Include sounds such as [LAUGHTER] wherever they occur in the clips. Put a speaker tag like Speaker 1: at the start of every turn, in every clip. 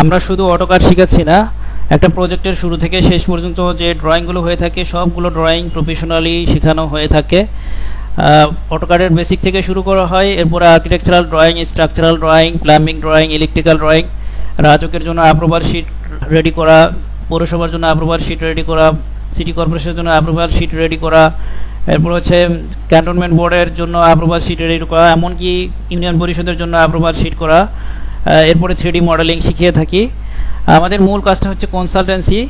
Speaker 1: আমরা শুধু অটোকার শিখাচ্ছি না, একটা প্রজেক্টের শুরু থেকে শেষ পর্যন্ত যে ড্রয়িংগুলো হয়ে থাকে, সবগুলো ড্রয়িং প্রফেশনালি শেখানো হয়ে থাকে। অটোকারের বেসিক থেকে শুরু করা হয়, এরপরে architectural drawing, structural drawing, plumbing drawing, electrical drawing রাজকের জন্য অ্যাপ্রুভাল শিট রেডি করা, পৌরসভার জন্য অ্যাপ্রুভাল শিট রেডি করা সিটি কর্পোরেশনের জন্য অ্যাপ্রুভাল শিট রেডি করা, এরপর হচ্ছে ক্যান্টনমেন্ট বোর্ডের জন্য অ্যাপ্রুভাল শিট রেডি করা, এমনকি ইউনিয়ন পরিষদের জন্য অ্যাপ্রুভাল শিট করা। এরপরে থ্রিডি মডেলিং শিখিয়ে থাকি। আমাদের মূল কাজটা হচ্ছে কনসালটেন্সি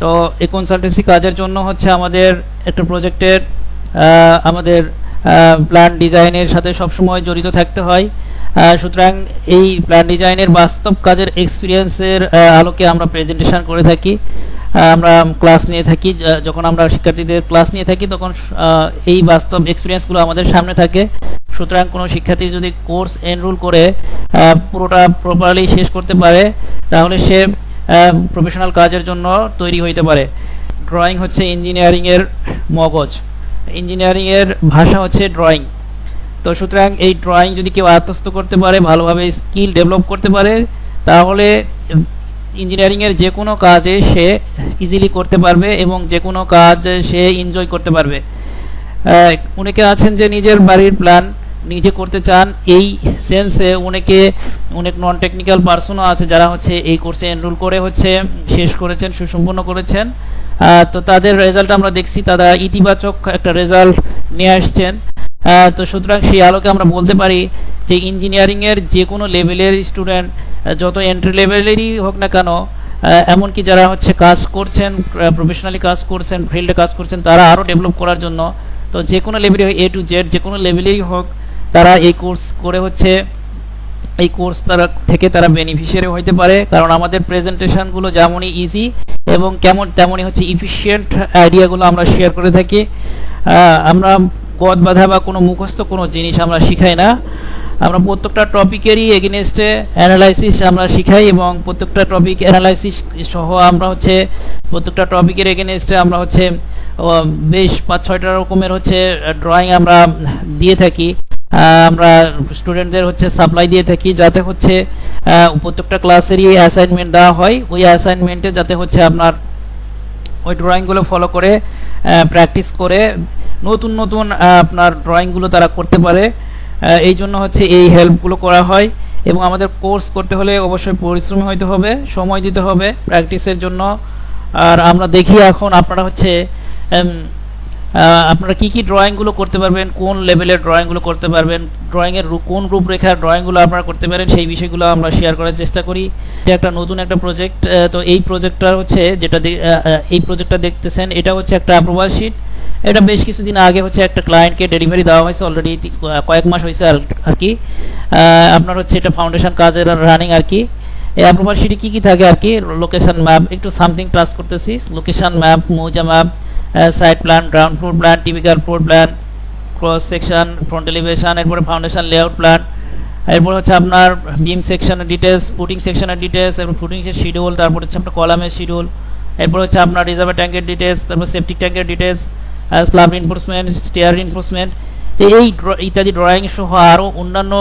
Speaker 1: তো এই কনসালটেন্সি কাজের জন্য হচ্ছে আমাদের একটা প্রজেক্টের আমাদের প্ল্যান ডিজাইনের সাথে সবসময় জড়িত থাকতে হয়। সুতরাং এই প্ল্যান ডিজাইনের বাস্তব কাজের এক্সপিরিয়েন্সের আলোকে আমরা প্রেজেন্টেশন করে থাকি। আমরা ক্লাস নিয়ে থাকি যখন আমরা শিক্ষার্থীদের ক্লাস নিয়ে থাকি, তখন এই বাস্তব এক্সপিরিয়েন্সগুলো আমাদের সামনে থাকে। সুতরাং কোনো শিক্ষার্থী যদি কোর্স এনরোল করে পুরোটা প্রপারলি শেষ করতে পারে, তাহলে সে প্রফেশনাল কাজের জন্য তৈরি হইতে পারে। ড্রয়িং হচ্ছে ইঞ্জিনিয়ারিংয়ের মগজ। ইঞ্জিনিয়ারিংয়ের ভাষা হচ্ছে ড্রয়িং তো সুতরাং এই ড্রয়িং যদি কেউ আত্মস্থ করতে পারে, ভালোভাবে স্কিল ডেভেলপ করতে পারে, তাহলে ইঞ্জিনিয়ারিংয়ের যে কোনো কাজে সে ইজিলি করতে পারবে এবং যে কোনো কাজ সে এনজয় করতে পারবে। অনেকে আছেন যে নিজের বাড়ির প্ল্যান নিজে করতে চান, এই সেন্সে অনেকে, অনেক নন টেকনিক্যাল পার্সনও আছে যারা হচ্ছে এই কোর্সে এনরোল করে হচ্ছে, শেষ করেছেন, সুসম্পন্ন করেছেন। তো তাদের রেজাল্ট আমরা দেখছি, তারা ইতিবাচক একটা রেজাল্ট নিয়ে আসছেন। তো সুতরাং সেই আলোকে আমরা বলতে পারি যে ইঞ্জিনিয়ারিং এর যে কোনো লেভেলের স্টুডেন্ট যত এন্ট্রি লেভেলেরই হোক না কেন এমনকি যারা হচ্ছে কাজ করছেন প্রফেশনালি কাজ করছেন ফিল্ডে কাজ করছেন, তারা আরও ডেভেলপ করার জন্য, তো যে কোনো লেভেলে এ টু জেড যে কোনো লেভেলেই হোক, তারা এই কোর্স করে হচ্ছে, এই কোর্স তারা থেকে তারা বেনিফিশিয়ারি হইতে পারে। কারণ আমাদের প্রেজেন্টেশনগুলো যেমনই ইজি এবং কেমন তেমনই হচ্ছে ইফিশিয়েন্ট আইডিয়াগুলো আমরা শেয়ার করে থাকি। আমরা গদ বাঁধা বা কোনো মুখস্থ কোনো জিনিস আমরা শিখাই না। আমরা প্রত্যেকটা টপিকেরই এগেনস্টে অ্যানালাইসিস আমরা শিখাই এবং প্রত্যেকটা টপিক অ্যানালাইসিস সহ আমরা হচ্ছে প্রত্যেকটা টপিকের এগেনস্টে আমরা হচ্ছে বেশ পাঁচ ছয়টা রকমের হচ্ছে ড্রয়িং আমরা দিয়ে থাকি। আমরা স্টুডেন্টদের হচ্ছে সাপ্লাই দিয়ে থাকি যাতে হচ্ছে প্রত্যেকটা ক্লাসেরই অ্যাসাইনমেন্ট দেওয়া হয়। ওই অ্যাসাইনমেন্টে যাতে হচ্ছে আপনার ওই ড্রয়িংগুলো ফলো করে প্র্যাকটিস করে। নতুন নতুন আপনার ড্রয়িংগুলো তারা করতে পারে। এই জন্য হচ্ছে এই হেল্পগুলো করা হয় এবং আমাদের কোর্স করতে হলে অবশ্যই পরিশ্রমী হইতে হবে, সময় দিতে হবে প্র্যাকটিসের জন্য। আর আমরা দেখি এখন আপনারা হচ্ছে আপনারা কি কি ড্রয়িংগুলো করতে পারবেন, কোন লেভেলের ড্রয়িংগুলো করতে পারবেন ড্রয়িংয়ের কোন রূপরেখার ড্রয়িংগুলো আপনারা করতে পারেন, সেই বিষয়গুলো আমরা শেয়ার করার চেষ্টা করি। এটা একটা নতুন একটা প্রজেক্ট তো এই প্রজেক্টটা হচ্ছে যেটা এই প্রজেক্টটা দেখতেছেন, এটা হচ্ছে একটা অ্যাপ্রুভাল শিট এটা বেশ কিছুদিন আগে হচ্ছে একটা ক্লায়েন্টকে ডেলিভারি দেওয়া হয়েছে অলরেডি কয়েক মাস হয়েছে আর কি। আপনার হচ্ছে এটা ফাউন্ডেশন কাজের রানিং আর কি। অ্যাপ্রুভাল শিটে কি কি থাকে আর কি? লোকেশন ম্যাপ একটু সামথিং টাচ করতেছি। লোকেশন ম্যাপ মৌজা map site plan ground floor plan typical floor plan cross section front elevation এরপরে ফাউন্ডেশন লেআউট প্ল্যান এরপর হচ্ছে আপনার বিম সেকশনের ডিটেলস ফুটিং সেকশনের ডিটেলস এরপর ফুটিং এর শিডিউল তারপর হচ্ছে আপনার কলামের শিডিউল এরপর হচ্ছে আপনার রিজার্ভার ট্যাঙ্কের ডিটেলস তারপর সেপটিক ট্যাঙ্কের details slab reinforcement stair reinforcement এই ইত্যাদি ড্রয়িং সহ আরও অন্যান্য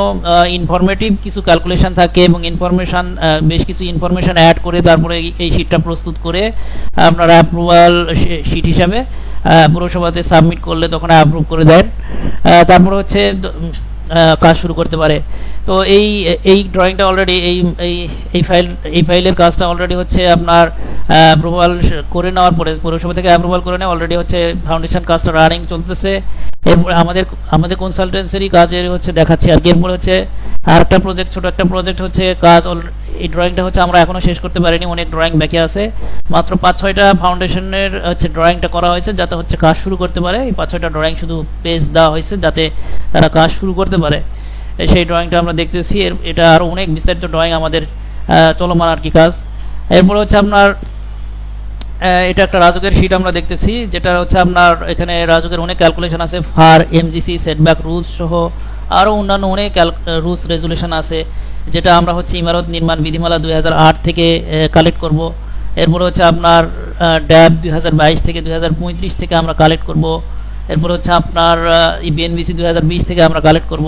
Speaker 1: ইনফরমেটিভ কিছু ক্যালকুলেশন থাকে এবং ইনফরমেশান বেশ কিছু ইনফরমেশান অ্যাড করে তারপরে এই- শিটটা প্রস্তুত করে আপনার অ্যাপ্রুভাল শিট হিসাবে পুরসভাতে সাবমিট করলে তখন অ্যাপ্রুভ করে দেন। তারপরে হচ্ছে কাজ শুরু করতে পারে। তো এই এই ড্রয়িংটা অলরেডি এই এই এই ফাইল এই ফাইলের কাজটা অলরেডি হচ্ছে আপনার অ্যাপ্রুভাল করে নেওয়ার পরে, পৌরসভা থেকে অ্যাপ্রুভাল করে নেওয়া অলরেডি হচ্ছে ফাউন্ডেশন কাজটা রানিং চলতেছে। এরপর আমাদের আমাদের কনসালটেন্সিরই কাজের হচ্ছে দেখাচ্ছি আর এরপর হচ্ছে আর একটা প্রজেক্ট ছোট একটা প্রজেক্ট হচ্ছে কাজ এই ড্রয়িংটা হচ্ছে আমরা এখনও শেষ করতে পারিনি, অনেক ড্রয়িং বাকি আছে। মাত্র পাঁচ ছয়টা ফাউন্ডেশনের হচ্ছে ড্রয়িংটা করা হয়েছে, যাতে হচ্ছে কাজ শুরু করতে পারে। এই পাঁচ ছয়টা ড্রয়িং শুধু পেজ দেওয়া হয়েছে, যাতে তারা কাজ শুরু করতে পারে। এই সেই ড্রয়িংটা আমরা দেখতেছি। এটা আরও অনেক বিস্তারিত ড্রয়িং আমাদের চলমান আর কি কাজ। এরপর হচ্ছে আপনার এটা একটা রাজকের শিট আমরা দেখতেছি, যেটা হচ্ছে আপনার এখানে রাজকের অনেক ক্যালকুলেশন আছে। ফার এমজিসি সেটব্যাক রুলস সহ আরও অন্যান্য অনেক রুলস রেজুলেশন আছে, যেটা আমরা হচ্ছে ইমারত নির্মাণ বিধিমালা দুই হাজার আট থেকে কালেক্ট করব। এরপর হচ্ছে আপনার ড্যাব দুই হাজার বাইশ থেকে দুই হাজার পঁয়ত্রিশ থেকে আমরা কালেক্ট করব। এরপর হচ্ছে আপনার বিএনবিসি দু হাজার বিশ থেকে আমরা কালেক্ট করব।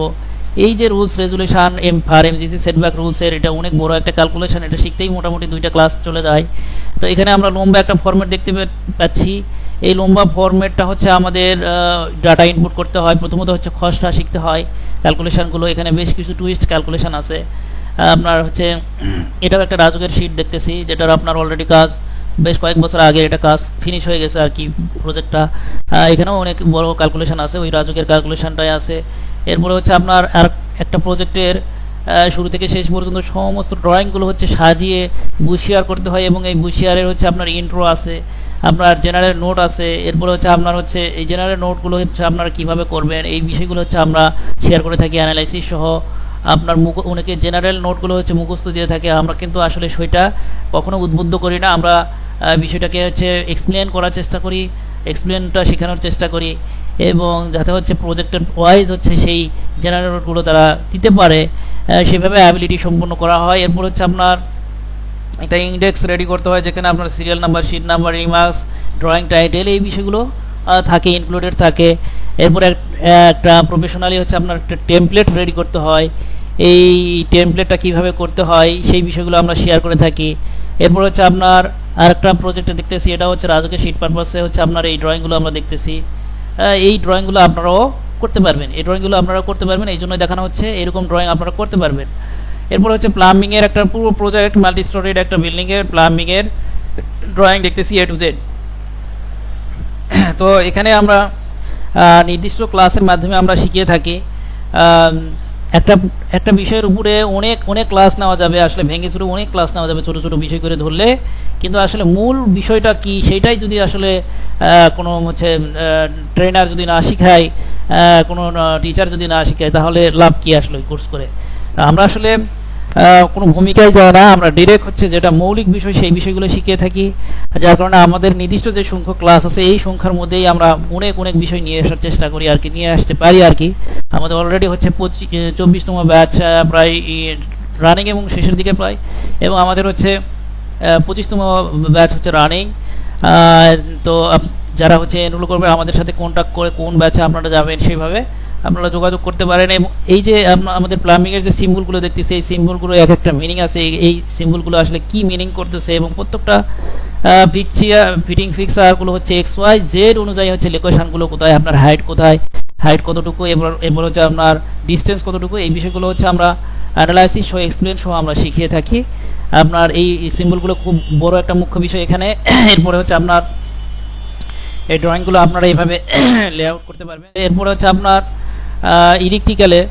Speaker 1: এই যে rules regulation M fur MGC setback রুলসের এটা অনেক বড় একটা ক্যালকুলেশন এটা শিখতেই মোটামুটি দুইটা ক্লাস চলে যায়। তো এখানে আমরা লম্বা একটা ফর্মেট দেখতে পাচ্ছি। এই লম্বা ফর্মেটটা হচ্ছে আমাদের ডাটা ইনপুট করতে হয়। প্রথমত হচ্ছে খসড়া শিখতে হয়। ক্যালকুলেশনগুলো এখানে বেশ কিছু টুইস্ট ক্যালকুলেশন আছে। আপনার হচ্ছে, এটাও একটা রাজকের শিট দেখতেছি, যেটার আপনার অলরেডি কাজ বেশ কয়েক বছর আগে এটা কাজ ফিনিশ হয়ে গেছে আর কি প্রজেক্টটা এখানেও অনেক বড় ক্যালকুলেশন আছে, ওই রাজকের ক্যালকুলেশনটাই আছে। এরপরে হচ্ছে আপনার আর একটা প্রজেক্টের শুরু থেকে শেষ পর্যন্ত সমস্ত ড্রয়িংগুলো হচ্ছে সাজিয়ে বুশিয়ার করতে হয় এবং এই বুশিয়ারের হচ্ছে আপনার ইন্ট্রো আছে, আপনার জেনারেল নোট আছে, এরপরে হচ্ছে আপনার হচ্ছে এই জেনারেল নোটগুলো হচ্ছে আপনারা কীভাবে করবেন, এই বিষয়গুলো হচ্ছে আমরা শেয়ার করে থাকি অ্যানালাইসিস সহ। আপনার মুখ, অনেকে জেনারেল নোটগুলো হচ্ছে মুখস্থ দিয়ে থাকে, আমরা কিন্তু আসলে সেটা কখনো উদ্বুদ্ধ করি না, আমরা বিষয়টাকে হচ্ছে এক্সপ্লেন করার চেষ্টা করি এক্সপ্লেনটা শেখানোর চেষ্টা করি এবং যাতে হচ্ছে প্রজেক্টের ওয়াইজ হচ্ছে সেই জেনারেল নোটগুলো তারা দিতে পারে সেভাবে অ্যাবিলিটি সম্পন্ন করা হয়। এরপর হচ্ছে আপনার একটা ইন্ডেক্স রেডি করতে হয়, যেখানে আপনার serial number sheet number remarks drawing title এই বিষয়গুলো থাকে ইনক্লুডেড থাকে। এরপরে এক- একটা প্রফেশনালি হচ্ছে আপনার একটা টেমপ্লেট রেডি করতে হয়। এই টেমপ্লেটটা কীভাবে করতে হয়, সেই বিষয়গুলো আমরা শেয়ার করে থাকি। এরপর হচ্ছে আপনার আরেকটা প্রজেক্টে দেখতেছি, এটা হচ্ছে রাজকের শিট পারপাসে হচ্ছে আপনার এই ড্রয়িংগুলো আমরা দেখতেছি। এই ড্রয়িংগুলো আপনারাও করতে পারবেন। এই ড্রয়িংগুলো আপনারা করতে পারবেন, এই জন্য দেখানো হচ্ছে, এরকম ড্রয়িং আপনারা করতে পারবেন। এরপর হচ্ছে প্লাম্বিংয়ের একটা পুরো প্রজেক্ট মাল্টি স্টোরিড একটা বিল্ডিংয়ের প্লাম্বিংয়ের ড্রয়িং দেখতেছি এ টু জেড তো এখানে আমরা নির্দিষ্ট ক্লাসের মাধ্যমে আমরা শিখিয়ে থাকি। একটা একটা বিষয়ের উপরে অনেক অনেক ক্লাস নেওয়া যাবে, আসলে ভেঙে চুরে অনেক ক্লাস নেওয়া যাবে, ছোট ছোট বিষয় করে ধরলে। কিন্তু আসলে মূল বিষয়টা কি, সেটাই যদি আসলে কোনো হচ্ছে ট্রেনার যদি না শিখায় কোনো টিচার যদি না শিখায়, তাহলে লাভ কি আসলে ওই কোর্স করে? আমরা আসলে কোনো ভূমিকায় যায় না। আমরা ডিরেক্ট হচ্ছে যেটা মৌলিক বিষয়, সেই বিষয়গুলো শিখিয়ে থাকি। যার কারণে আমাদের নির্দিষ্ট যে সংখ্যক ক্লাস আছে, এই সংখ্যার মধ্যেই আমরা অনেক অনেক বিষয় নিয়ে আসার চেষ্টা করি আর কি, নিয়ে আসতে পারি আর কি। আমাদের অলরেডি হচ্ছে পঁচিশ চব্বিশতম ব্যাচ প্রায় রানিং এবং শেষের দিকে প্রায়। এবং আমাদের হচ্ছে পঁচিশতম ব্যাচ হচ্ছে রানিং তো যারা হচ্ছে এনরোল করবে, আমাদের সাথে কন্ট্যাক্ট করে কোন ব্যাচে আপনারা যাবেন সেইভাবে। আপনারা যোগাযোগ করতে পারেন এবং এই যে আম- আমাদের এর যে সিম্বলগুলো দেখতেছি এই সিম্বলগুলো এক একটা মিনিং আছে। এই- সিম্বলগুলো আসলে কি মিনিং করতেছে এবং প্রত্যেকটা ফিক্সিয়া ফিটিং ফিক্সারগুলো হচ্ছে এক্স ওয়াই জেড অনুযায়ী হচ্ছে লোকেশনগুলো কোথায়, আপনার হাইট কোথায় হাইট কতটুকু, এবার এবার হচ্ছে আপনার ডিস্টেন্স কতটুকু, এই বিষয়গুলো হচ্ছে আমরা অ্যানালাইসিস সহ এক্সপ্লেন সহ আমরা শিখিয়ে থাকি। আপনার এই সিম্বলগুলো খুব বড় একটা মুখ্য বিষয় এখানে। এরপরে হচ্ছে আপনার, এই ড্রয়িংগুলো আপনারা এইভাবে [COUGHS] লেআউট করতে পারবেন। এরপরে হচ্ছে আপনার ইলেকট্রিক্যালে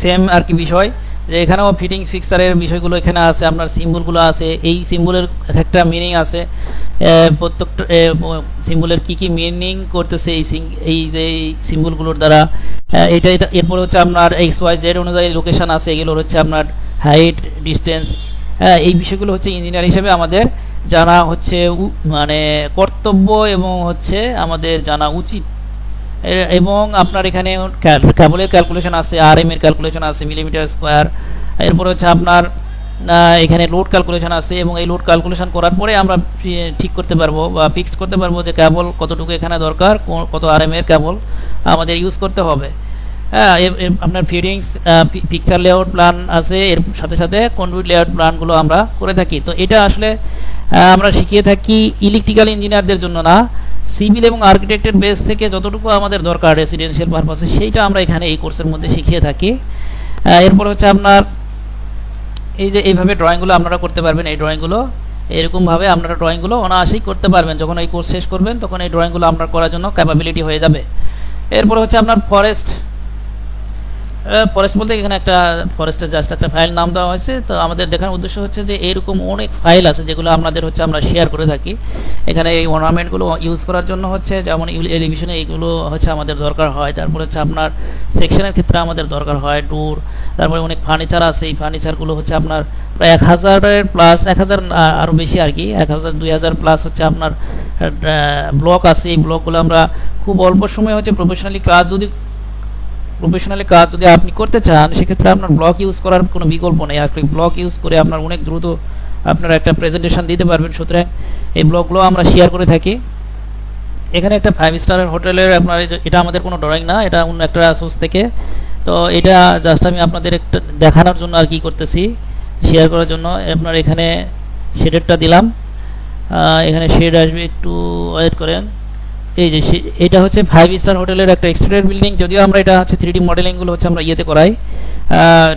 Speaker 1: সেম আর কি বিষয়, যে এখানেও ফিটিং ফিক্সারের বিষয়গুলো এখানে আছে, আপনার সিম্বলগুলো আছে, এই সিম্বলের একটা মিনিং আছে। প্রত্যেকটা সিম্বলের কি কি মিনিং করতেছে এই এই যে সিম্বলগুলোর দ্বারা। এটা এরপর হচ্ছে আপনার এক্স ওয়াই জেড অনুযায়ী লোকেশান আছে, এগুলোর হচ্ছে আপনার হাইট ডিস্টেন্স এই বিষয়গুলো হচ্ছে ইঞ্জিনিয়ার হিসেবে আমাদের জানা হচ্ছে মানে কর্তব্য এবং হচ্ছে আমাদের জানা উচিত। এবং আপনার এখানে ক্যাবলের ক্যালকুলেশন আছে আর এম এর ক্যালকুলেশন আছে মিলিমিটার স্কোয়ার এরপর হচ্ছে আপনার এখানে লোড ক্যালকুলেশন আছে এবং এই লোড ক্যালকুলেশন করার পরে আমরা ঠিক করতে পারব বা ফিক্স করতে পারব যে কেবল কতটুকু এখানে দরকার কত আর এম এর কেবল আমাদের ইউজ করতে হবে। হ্যাঁ আপনার ফিডিংস পিকচার লেআউট প্ল্যান আছে, এর সাথে সাথে কন্ডুইট লেআউট প্ল্যানগুলো আমরা করে থাকি। তো এটা আসলে আমরা শিখিয়ে থাকি ইলেকট্রিক্যাল ইঞ্জিনিয়ারদের জন্য না। সিভিল এবং আর্কিটেক্টের বেস থেকে যতটুকু আমাদের দরকার রেসিডেন্সিয়াল পারপাসে সেইটা আমরা এখানে এই কোর্সের মধ্যে শিখিয়ে থাকি। এরপর হচ্ছে আপনার এই যে এইভাবে ড্রয়িংগুলো আপনারা করতে পারবেন, এই ড্রয়িংগুলো এরকমভাবে আপনারা ড্রয়িংগুলো অনায়াসেই করতে পারবেন। যখন এই কোর্স শেষ করবেন, তখন এই ড্রয়িংগুলো আপনার করার জন্য ক্যাপাবিলিটি হয়ে যাবে। এরপর হচ্ছে আপনার ফরেস্ট ফরেস্ট বলতে এখানে একটা ফরেস্টের জাস্ট একটা ফাইল নাম দেওয়া হয়েছে। তো আমাদের দেখার উদ্দেশ্য হচ্ছে যে এরকম অনেক ফাইল আছে যেগুলো আপনাদের হচ্ছে আমরা শেয়ার করে থাকি। এখানে এই অর্নামেন্টগুলো ইউজ করার জন্য হচ্ছে যেমন এলিভিশনে এইগুলো হচ্ছে আমাদের দরকার হয়। তারপরে হচ্ছে আপনার সেকশনের ক্ষেত্রে আমাদের দরকার হয় ট্যুর তারপরে অনেক ফার্নিচার আছে। এই ফার্নিচারগুলো হচ্ছে আপনার প্রায় এক হাজারের প্লাস এক হাজার আরও বেশি আর কি, এক হাজার, দুই হাজার প্লাস হচ্ছে আপনার ব্লক আছে। এই ব্লকগুলো আমরা খুব অল্প সময় হচ্ছে প্রফেশনালি ক্লাস যদি প্রফেশনালি কাজ যদি আপনি করতে চান, সেক্ষেত্রে আপনার ব্লক ইউজ করার কোনো বিকল্প নেই। আপনি ব্লক ইউজ করে আপনার অনেক দ্রুত আপনার একটা প্রেজেন্টেশন দিতে পারবেন। সুতরাং এই ব্লকগুলো আমরা শেয়ার করে থাকি। এখানে একটা ফাইভ স্টারের হোটেলের আপনার এটা আমাদের কোনো ড্রয়িং না, এটা অন্য একটা সোর্স থেকে। তো এটা জাস্ট আমি আপনাদের একটা দেখানোর জন্য আর কি করতেছি শেয়ার করার জন্য। আপনার এখানে শেডেরটা দিলাম। এখানে শেড আসবে একটু ওয়েট করেন। এই যে এটা হচ্ছে ফাইভ স্টার হোটেলের একটা এক্সটেরিয়র বিল্ডিং যদিও আমরা এটা হচ্ছে থ্রি ডি মডেলিংগুলো হচ্ছে আমরা ইয়েতে করাই।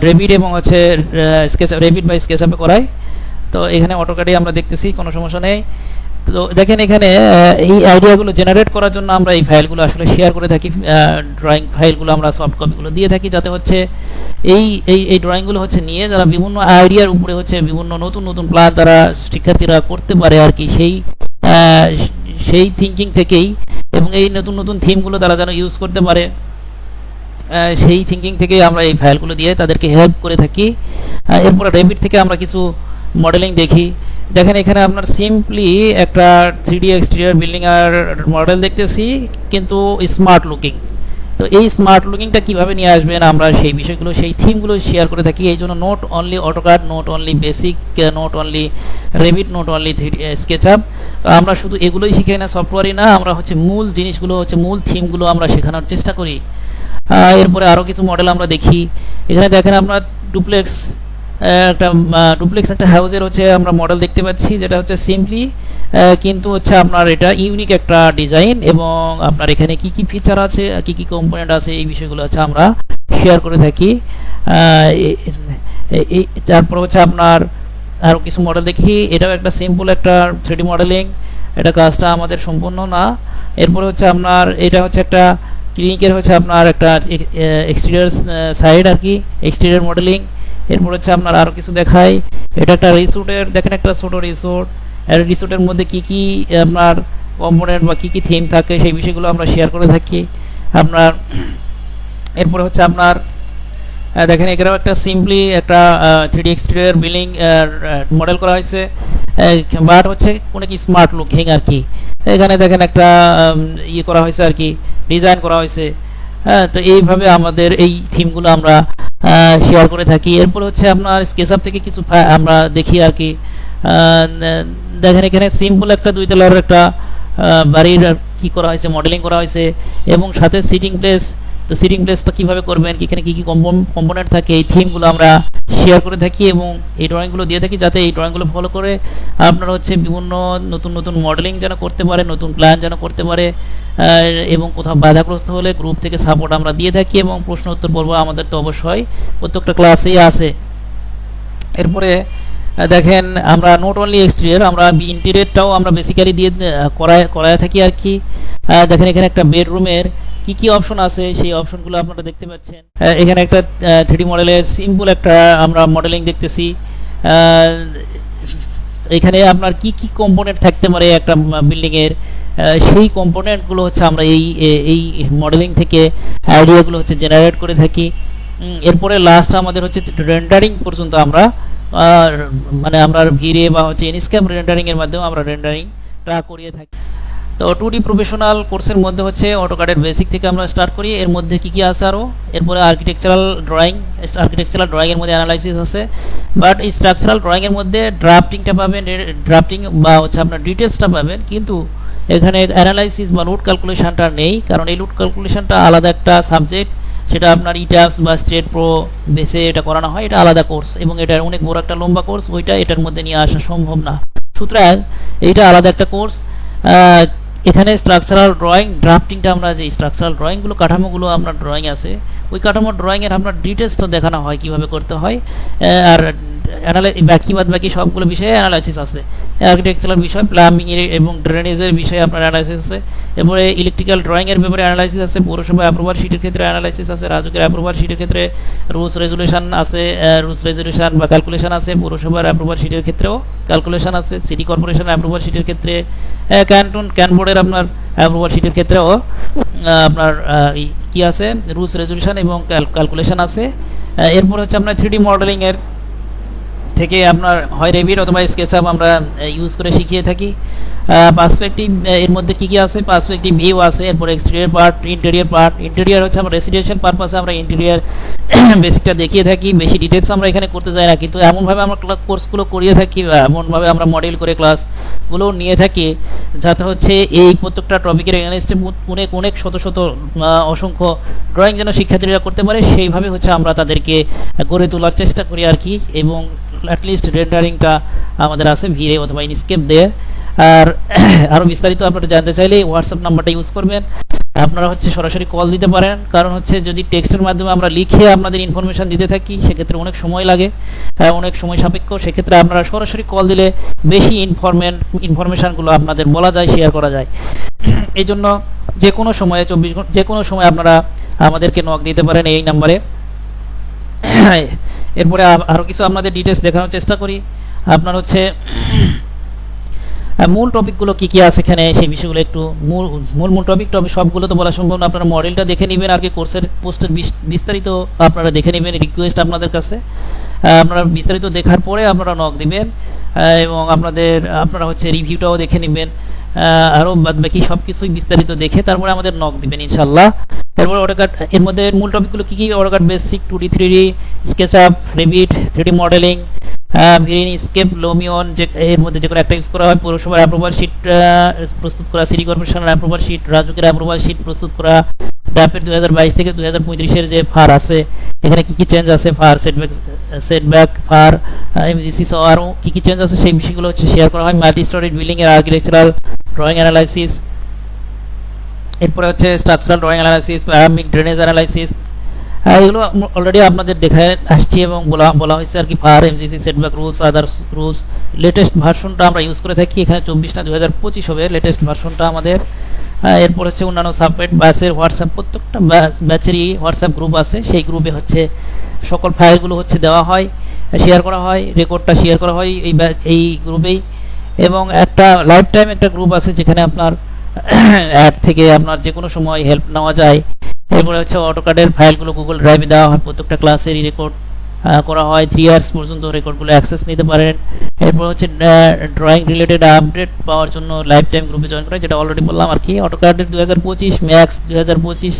Speaker 1: রেবিট এবং হচ্ছে স্কেচ রেবিট বা স্কেচ আপে করাই। তো এখানে অটোকাটে আমরা দেখতেছি, কোনো সমস্যা নেই। তো দেখেন এখানে এই আইডিয়াগুলো জেনারেট করার জন্য আমরা এই ফাইলগুলো আসলে শেয়ার করে থাকি। ড্রয়িং ফাইলগুলো আমরা সফট কপিগুলো দিয়ে থাকি, যাতে হচ্ছে এই এই এই ড্রয়িংগুলো হচ্ছে নিয়ে যারা বিভিন্ন আইডিয়ার উপরে হচ্ছে বিভিন্ন নতুন নতুন প্ল্যান তারা শিক্ষার্থীরা করতে পারে আর কি, সেই সেই থিঙ্কিং থেকেই এবং এই নতুন নতুন থিমগুলো তারা যেন ইউজ করতে পারে সেই থিঙ্কিং থেকে আমরা এই ফাইলগুলো দিয়ে তাদেরকে হেল্প করে থাকি। এরপরে রেবিট থেকে আমরা কিছু মডেলিং দেখি। দেখেন এখানে আপনার সিম্পলি একটা থ্রি ডি এক্সটেরিয়র বিল্ডিং আর মডেল দেখতেছি, কিন্তু স্মার্ট লুকিং তো এই স্মার্ট লুকিংটা কীভাবে নিয়ে আসবেন আমরা সেই বিষয়গুলো, সেই থিমগুলো শেয়ার করে থাকি। এই জন্য note only AutoCAD note only basic note only Revit note only three SketchUp আমরা শুধু এগুলোই শিখাই না সফটওয়্যারই না, আমরা হচ্ছে মূল জিনিসগুলো, হচ্ছে মূল থিমগুলো আমরা শেখানোর চেষ্টা করি। এরপরে আরও কিছু মডেল আমরা দেখি। এখানে দেখেন আপনার ডুপ্লেক্স একটা ডুপ্লেক্স একটা হাউজের হচ্ছে আমরা মডেল দেখতে পাচ্ছি, যেটা হচ্ছে সিম্পলি কিন্তু হচ্ছে আপনার এটা ইউনিক একটা ডিজাইন এবং আপনার এখানে কি কি ফিচার আছে, কি কি কম্পোনেন্ট আছে, এই বিষয়গুলো হচ্ছে আমরা শেয়ার করে থাকি। তারপর হচ্ছে আপনার আরও কিছু মডেল দেখি। এটাও একটা সিম্পল একটা থ্রিডি মডেলিং এটা কাজটা আমাদের সম্পূর্ণ না। এরপরে হচ্ছে আপনার, এটা হচ্ছে একটা ক্লিনিকের হচ্ছে আপনার একটা এক্সটেরিয়র সাইড আর কি এক্সটেরিয়র মডেলিং এরপর হচ্ছে আপনার আরও কিছু দেখাই। এটা একটা রিসোর্টের দেখেন একটা ছোটো রিসোর্ট আর রিসোর্টের মধ্যে কি কি আপনার কম্পোনেন্ট বা কি কি থিম থাকে, সেই বিষয়গুলো আমরা শেয়ার করে থাকি। আপনার, এরপরে হচ্ছে আপনার দেখেন, এখানেও একটা সিম্পলি একটা three D exterior building model করা হয়েছে। বাট হচ্ছে কোনো কি স্মার্ট লুকিং আর কি। এখানে দেখেন একটা ইয়ে করা হয়েছে আর কি ডিজাইন করা হয়েছে। হ্যাঁ তো এইভাবে আমাদের এই থিমগুলো আমরা শেয়ার করে থাকি। এরপর হচ্ছে আপনার স্কেচআপ থেকে কিছু আমরা দেখি আর কি। দেখেন, এখানে সিম্পল একটা দুই তলার একটা বাড়ির কি করা হয়েছে মডেলিং করা হয়েছে। এবং সাথে সিটিং প্লেস তো সিটিং প্লেসটা কীভাবে করবেন এখানে কি কি কম্পোনেন্ট থাকে, এই থিমগুলো আমরা শেয়ার করে থাকি এবং এই ড্রয়িংগুলো দিয়ে থাকি যাতে এই ড্রয়িংগুলো ফলো করে আপনারা হচ্ছে বিভিন্ন নতুন নতুন মডেলিং যেন করতে পারে, নতুন প্ল্যান যেন করতে পারে এবং কোথাও বাধাগ্রস্ত হলে গ্রুপ থেকে সাপোর্ট আমরা দিয়ে থাকি এবং প্রশ্ন উত্তর পর্ব আমাদের তো অবশ্যই প্রত্যেকটা ক্লাসেই আছে। এরপরে দেখেন আমরা নট অনলি এক্সটেরিয়র আমরা ইন্টেরিয়রটাও আমরা বেসিক্যালি দিয়ে করায় করায় থাকি আর কি। দেখেন এখানে একটা বেডরুমের কি কি অপশন আছে? সেই অপশনগুলো আপনারা দেখতে পাচ্ছেন। এখানে একটা থ্রিডি মডেলের সিম্পল একটা আমরা মডেলিং দেখতেছি। এখানে আপনার কি কি কম্পোনেন্ট থাকতে পারে একটা বিল্ডিং এর? আহ, সেই কম্পোনেন্টগুলো হচ্ছে আমরা এই এই মডেলিং থেকে আইডিয়াগুলো হচ্ছে জেনারেট করে থাকি। এরপরে লাস্ট আমাদের হচ্ছে রেন্ডারিং পর্যন্ত আমরা মানে আমরা ভিড়ে বা হচ্ছে ইনস্ক্যাপ রেন্ডারিং এর মাধ্যমে আমরা রেন্ডারিংটা করিয়ে থাকি। তো টু ডি প্রফেশনাল কোর্সের মধ্যে হচ্ছে অটোকাডের বেসিক থেকে আমরা স্টার্ট করি। এর মধ্যে কি কি আছে আরও এরপরে আর্কিটেকচারাল ড্রয়িং আর্কিটেকচারাল ড্রয়িং এর মধ্যে অ্যানালাইসিস আছে। বাট স্ট্রাকচারাল ড্রয়িং এর মধ্যে ড্রাফটিংটা পাবেন ড্রাফটিং বা হচ্ছে আপনার ডিটেলসটা পাবেন। কিন্তু এখানে অ্যানালাইসিস বা লুট ক্যালকুলেশনটা নেই। কারণ এই লুট ক্যালকুলেশনটা আলাদা একটা সাবজেক্ট সেটা আপনার ইটাপস বা স্টেট প্রো বেসে এটা করানো হয়। এটা আলাদা কোর্স এবং এটা অনেক বড় একটা লম্বা কোর্স ওইটা এটার মধ্যে নিয়ে আসা সম্ভব না। সুতরাং এইটা আলাদা একটা কোর্স এখানে স্ট্রাকচারাল ড্রয়িং ড্রাফটিংটা আমরা যে স্ট্রাকচারাল ড্রয়িংগুলো কাঠামোগুলো আমরা ড্রয়িং আছে ওই কাঠামো ড্রয়িংয়ের আপনার তো দেখানো হয়, কীভাবে করতে হয়। আর বাকি বাদ বাকি সবগুলো বিষয়ে অ্যানালাইসিস আছে। আর্কিটেকচারাল বিষয় প্লাম্বিং এবং ড্রেনেজের বিষয়ে আপনার অ্যানালাইসিস আছে। এরপরে ইলেকট্রিক্যাল ড্রয়িং এর ব্যাপারে অ্যানালাইসিস আছে। পৌরসভা অ্যাপ্রুভাল শিটের ক্ষেত্রে অ্যানালাইসিস আছে। রাজকের অ্যাপ্রুভাল শিটের ক্ষেত্রে রুলস রেজুলেশন আছে। রুলস রেজুলেশন বা ক্যালকুলেশন আছে। পৌরসভার অ্যাপ্রুভাল শিটের ক্ষেত্রেও ক্যালকুলেশন আছে। সিটি কর্পোরেশন অ্যাপ্রুভাল শিটের ক্ষেত্রে ক্যান্টন ক্যানবোর্ডের আপনার অ্যাপ্রুভাল শিটের ক্ষেত্রেও আপনার এই কি আছে? রুলস রেজুলেশন এবং ক্যালকুলেশন আছে। এরপর হচ্ছে আপনার থ্রি ডি মডেলিং এর থেকে আপনার হয় রেভিট অথবা স্কেচআপ আমরা ইউজ করে শিখিয়ে থাকি। পার্সপেক্টিভ এর মধ্যে কি কি আছে? পার্সপেক্টিভ ভিউ আছে, এরপর exterior part interior part interior হচ্ছে আমরা রেসিডেন্সিয়াল পারপাসে আমরা ইন্টেরিয়ার বেসিকটা [CLEARS THROAT] দেখিয়ে থাকি। বেশি ডিটেলস আমরা এখানে করতে যাই না, কিন্তু এমনভাবে আমরা কোর্সগুলো করিয়ে থাকি এমনভাবে আমরা মডেল করে ক্লাসগুলো নিয়ে থাকি, যাতে হচ্ছে এই প্রত্যেকটা টপিকের এগেনস্টে অনেক অনেক শত শত অসংখ্য ড্রয়িং যেন শিক্ষার্থীরা করতে পারে, সেইভাবে হচ্ছে আমরা তাদেরকে গড়ে তোলার চেষ্টা করি আর কি। এবং অ্যাটলিস্ট রেন্ডারিংটা আমাদের আছে ভিড়ে অথবা ইনস্কেপ দিয়ে। আর [CLEARS THROAT] আরও বিস্তারিত আপনারা জানতে চাইলে হোয়াটসঅ্যাপ নাম্বারটা ইউজ করবেন। আপনারা হচ্ছে সরাসরি কল দিতে পারেন। কারণ হচ্ছে যদি টেক্সটের মাধ্যমে আমরা লিখে আপনাদের ইনফরমেশন দিতে থাকি সেক্ষেত্রে অনেক সময় লাগে। আহ, অনেক সময় সাপেক্ষ। সেক্ষেত্রে আপনারা সরাসরি কল দিলে বেশি ইনফরমেন্ট ইনফরমেশনগুলো আপনাদের বলা যায় শেয়ার করা যায়। [CLEARS THROAT] এই জন্য যে কোনো সময়ে চব্বিশ ঘণ্টা যে কোনো সময় আপনারা আমাদেরকে নক দিতে পারেন এই নাম্বারে [CLEARS THROAT] এরপরে আ- আরও কিছু আপনাদের ডিটেলস দেখানোর চেষ্টা করি। আপনার হচ্ছে মূল টপিকগুলো কি কি আছে এখানে, সেই বিষয়গুলো একটু মূল মূল মূল টপিক টপিক সবগুলো তো বলা সম্ভব না। আপনারা মডেলটা দেখে নেবেন, আর কি কোর্সের পোস্টের বিস্তারিত আপনারা দেখে নেবেন রিকোয়েস্ট আপনাদের কাছে। আপনারা বিস্তারিত দেখার পরে আপনারা নক দিবেন এবং আপনাদের, আপনারা হচ্ছে রিভিউটাও দেখে নেবেন। আরও বাদ বাকি সবকিছুই বিস্তারিত দেখে তারপরে আমাদের নক দিবেন ইনশাল্লাহ তারপরে অটোকাট এর মধ্যে মূল টপিকগুলো কি কি AutoCAD basic two D three D SketchUp Revit three D modelling green scape Lumion যে, এর মধ্যে যে কোনো একটা ইউজ করা হয়, পৌরসভার অ্যাপ্রুভাল শিট প্রস্তুত করা সিটি কর্পোরেশনের অ্যাপ্রুভাল শিট রাজুকের অ্যাপ্রুভাল শিট প্রস্তুত করা ড্যাপের দুই হাজার বাইশ থেকে দুই হাজার পঁয়ত্রিশের যে ফার আছে, এখানে কি কি চেঞ্জ আছে? FAR setback setback FAR MGC সহ আরও কি কি চেঞ্জ আছে? সেই বিষয়গুলো হচ্ছে শেয়ার করা হয়। মাল্টি স্টোরেজ বিল্ডিং এর আর্কিটেকচারাল ড্রয়িং অ্যানালাইসিস এরপরে হচ্ছে স্ট্রাকচারাল ড্রয়িং অ্যানালাইসিস প্যারামিক ড্রেনেজ অ্যানালাইসিস এগুলো অলরেডি আপনাদের দেখায় আসছি এবং বলা বলা হয়েছে আর কি fire MGC setback rules others rules latest ভার্সনটা আমরা ইউজ করে থাকি। এখানে চব্বিশ না দু হাজার পঁচিশ হবে লেটেস্ট ভার্সনটা আমাদের। এরপর হচ্ছে অন্যান্য সাবমেট ব্যাচের হোয়াটসঅ্যাপ প্রত্যেকটা ব্যাচেরই হোয়াটসঅ্যাপ গ্রুপ আছে। সেই গ্রুপে হচ্ছে সকল ফাইলগুলো হচ্ছে দেওয়া হয় শেয়ার করা হয় রেকর্ডটা শেয়ার করা হয় এই এই গ্রুপেই এবং একটা লাইফ টাইম একটা গ্রুপ আছে যেখানে আপনার [CLEARS THROAT] অ্যাড থেকে আপনার যে কোনো সময় হেল্প নেওয়া যায়। এরপরে হচ্ছে অটোকার্ডের ফাইলগুলো গুগল ড্রাইভে দেওয়া হয়। প্রত্যেকটা ক্লাসেরই রেকর্ড করা হয়। থ্রি ইয়ার্স পর্যন্ত রেকর্ডগুলো অ্যাক্সেস নিতে পারেন। এরপর হচ্ছে ড্রয়িং রিলেটেড আপডেট পাওয়ার জন্য লাইফ টাইম গ্রুপে জয়েন করা, যেটা অলরেডি বললাম আর কি। অটোকার্ডের দু হাজার পঁচিশ ম্যাক্স দু হাজার পঁচিশ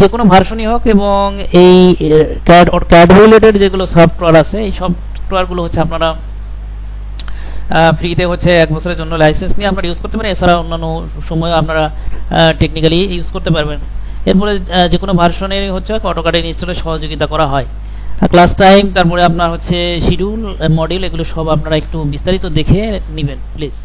Speaker 1: যে কোনো ভার্সনই হোক এবং এই ক্যাড ক্যাড রিলেটেড যেগুলো সফটওয়্যার আছে, এই সফটওয়্যারগুলো হচ্ছে আপনারা ফ্রিতে হচ্ছে এক বছরের জন্য লাইসেন্স নিয়ে আপনারা ইউজ করতে পারেন। এছাড়া অন্যান্য সময় আপনারা টেকনিক্যালি ইউজ করতে পারবেন। এরপরে যে কোনো ভার্সনের হচ্ছে অটোকার্ডের ইনস্টলে সহযোগিতা করা হয়। ক্লাস টাইম, তারপরে আপনার হচ্ছে শিডিউল, মডিউল, এগুলো সব আপনারা একটু বিস্তারিত দেখে নেবেন, প্লিজ।